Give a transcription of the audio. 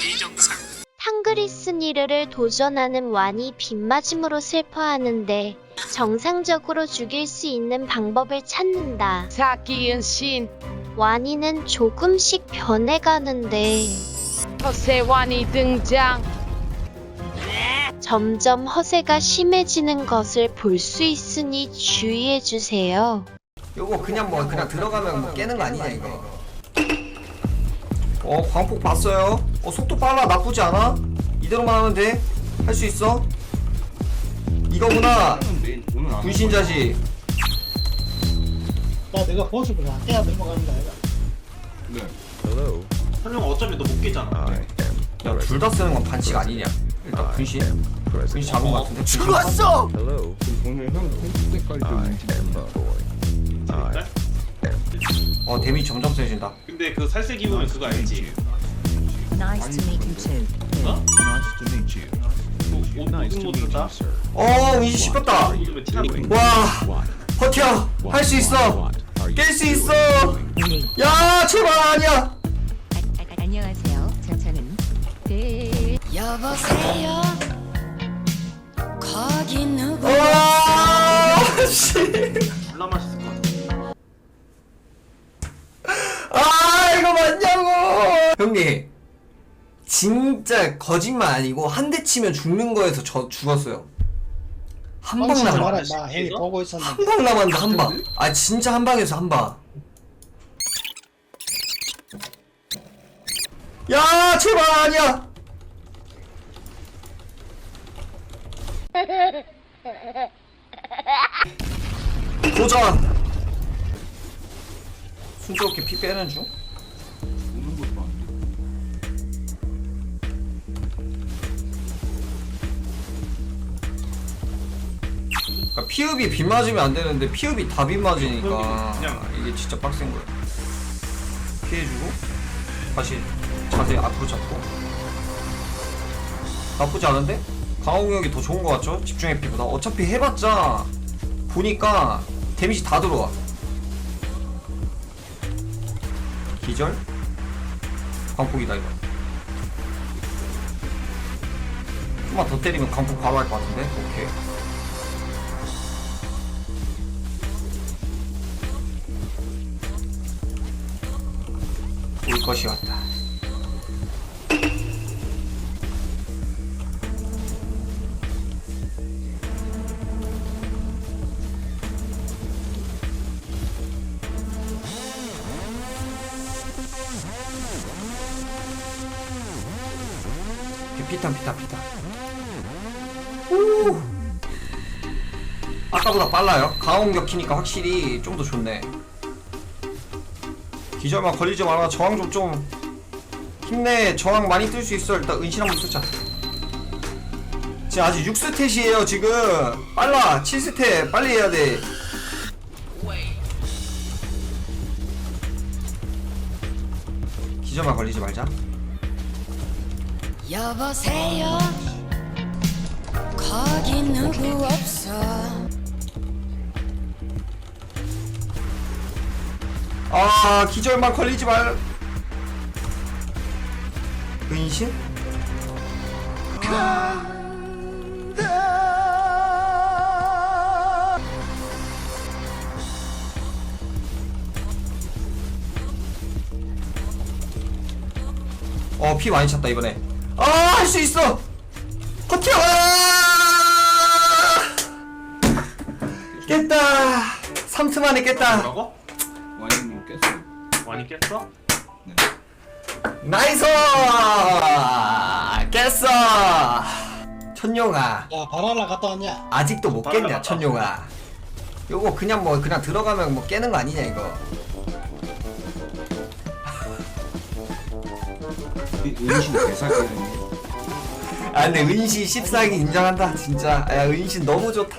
비정상. 탕그리스니르를 도전하는 완이 빗맞음으로 슬퍼하는데 정상적으로 죽일 수 있는 방법을 찾는다. 사기은 신. 완이는 조금씩 변해가는데 허세완이 등장. 점점 허세가 심해지는 것을 볼 수 있으니 주의해주세요. 요거 그냥 뭐 그냥 들어가면 뭐 깨는 거 아니냐 이거. 어 광폭 봤어요 어 속도 빨라. 나쁘지 않아. 이대로만 하면 돼할 수 있어. 이거구나. 분신 자식. 야 내가 보수를 안 깨야 넘어가는 거 아니야? 설령 어차피 너 못 깨잖아. 야둘 다 쓰는 건 반칙 아니냐? 일단 분신. 분신 잡은 거 같은데? 죽었어! 재밌다? 어 데미지 점점 세진다. 근데 그 살색 입으면 그거 알지? Nice to meet you too. 어? 어 입으면 티나는 와 버텨 할 수 있어 깰 수 있어 야 제발 아니야 안녕하세요. 저, 저는 네. 여보세요 거기 누구 와 씨. 졸라 맛있을 것 같아. 아 이거 맞냐고 형님 진짜 거짓말 아니고 한 대 치면 죽는 거에서 저 죽었어요. 한 방 뻥치지 마라 남았 임마 헬이 보고 있었는데. 한방 남았는데 한 방 아 진짜 한 방에서 한 방. 야 제발 아니야! 도전! 순조롭게 피 빼는 중 그러니까 피읍이 빗 맞으면 안 되는데 피읍이 다 빗 맞으니까 그냥. 이게 진짜 빡센 거야. 피해주고 다시 자세 앞으로 잡고 나쁘지 않은데? 강화공격이 더 좋은 거 같죠? 집중의 피보다 어차피 해봤자 보니까 데미지 다 들어와. 기절? 광폭이다 이거. 좀만 더 때리면 광폭 바로 할 것 같은데? 오케이. 올 것이 왔다. 피탄 피탄 피탄. 오. 아까보다 빨라요. 강공격 키니까 확실히 좀 더 좋네. 기절만 걸리지 마라. 저항 좀 좀 힘내. 저항 많이 뜰 수 있어. 일단 은신 한번 쓰자. 지금 아직 6스탯이에요 지금. 빨라. 7스탯 빨리 해야 돼. 기절만 걸리지 말자. 여보세요 거기 누구 없어 아 기절만 걸리지 말. 은신? 어, 피 많이 찼다, 이번에. 아, 할 수 있어! 버텨! 아! 깼다! 3트 만에 깼다! 뭐라고? 많이 깼어? 나이스! 깼어! 천룡아, 야 바랄라 갔다 왔냐? 아직도 못 깼냐, 천룡아. 요거 그냥 뭐, 그냥 들어가면 뭐 깨는 거 아니냐, 이거. 아, 근데 은신 14기 인정한다, 진짜. 야, 은신 너무 좋다.